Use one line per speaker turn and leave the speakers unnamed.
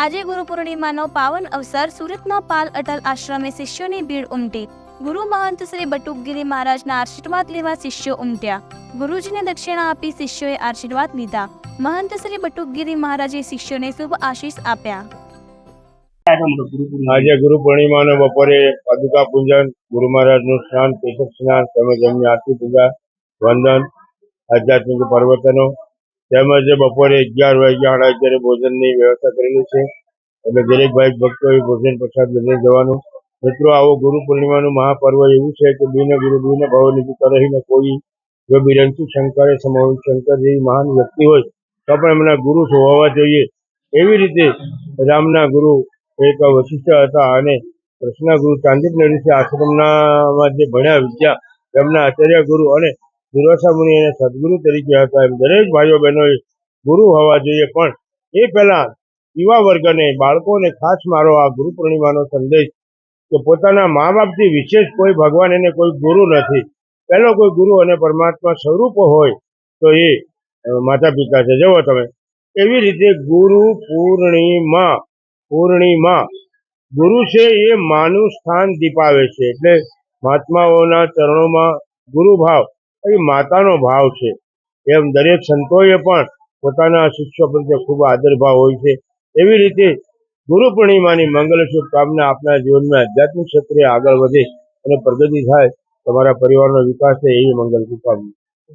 આજે ગુરુ પૂર્ણિમાનો પાવન અવસર સુરતના પાલ અટલ આશ્રમે શિષ્યોની ભીડ ઉમટી. ગુરુ મહંત શ્રી બટુકગીરી મહારાજના આશીર્વાદ લેવા શિષ્યો ઉમટ્યા. ગુરુજીને દક્ષિણા આપી શિષ્યોએ આશીર્વાદ લીધા. મહંત શ્રી બટુકગીરી મહારાજે શિષ્યોને શુભ આશીષ આપ્યા.
આજે ગુરુ પૂર્ણિમાનો બપોરે પાદુકા પૂજન, ગુરુ મહારાજનું સ્નાન કેશવ સ્નાન તેમજ એમની આરતી પૂજા, વંદન, આધ્યાત્મિક પ્રવચનો તેમજ બપોરે અગિયાર વાગ્યા સાડા અગિયારે ભોજનની વ્યવસ્થા કરેલી છે. એટલે દરેક ભાઈ ભક્તોએ ભોજન પ્રસાદ લઈને જવાનું. મિત્રો, આવો ગુરુ પૂર્ણિમાનું મહાપર્વ એવું છે કે બિન ગુરુ, બિન ભાવ નિધિ રહીને કોઈ જો બિરંસુ શંકરે સમોહન શંકર જેવી મહાન વ્યક્તિ હોય, તો પણ એમના ગુરુ હોવા જોઈએ. એવી રીતે રામના ગુરુ એક વશિષ્ઠ હતા અને કૃષ્ણ ગુરુ ચાંદીપ ઋષિ આશ્રમના જે ભણ્યા વિદ્યા, એમના આચાર્ય ગુરુ અને દુર્વાસા મુનિ એને સદગુરુ તરીકે હતા એમ દરેક ભાઈઓ બહેનોએ ગુરુ હોવા જોઈએ. પણ એ પહેલા યુવા વર્ગને બાળકોને ખાસ મારો આ ગુરુ પૂર્ણિમાનો સંદેશ કે પોતાના મા બાપથી વિશેષ કોઈ ભગવાન એને કોઈ ગુરુ નથી. પહેલો કોઈ ગુરુ અને પરમાત્મા સ્વરૂપ હોય તો એ માતા પિતા છે. જુઓ તમે, એવી રીતે ગુરુ પૂર્ણિમા પૂર્ણિમા, ગુરુ છે એ માનું સ્થાન દીપાવે છે. એટલે મહાત્માઓના ચરણોમાં ગુરુ ભાવ માતાનો ભાવ છે. એમ દરેક સંતોએ પણ પોતાના શિષ્યો પ્રત્યે ખૂબ આદર ભાવ હોય છે. એવી રીતે ગુરુ પૂર્ણિમાની મંગલ શુભકામના આપના જીવનમાં આધ્યાત્મિક ક્ષેત્રે આગળ વધે અને પ્રગતિ થાય, તમારા પરિવારનો વિકાસ થાય એવી મંગલ શુભકામના.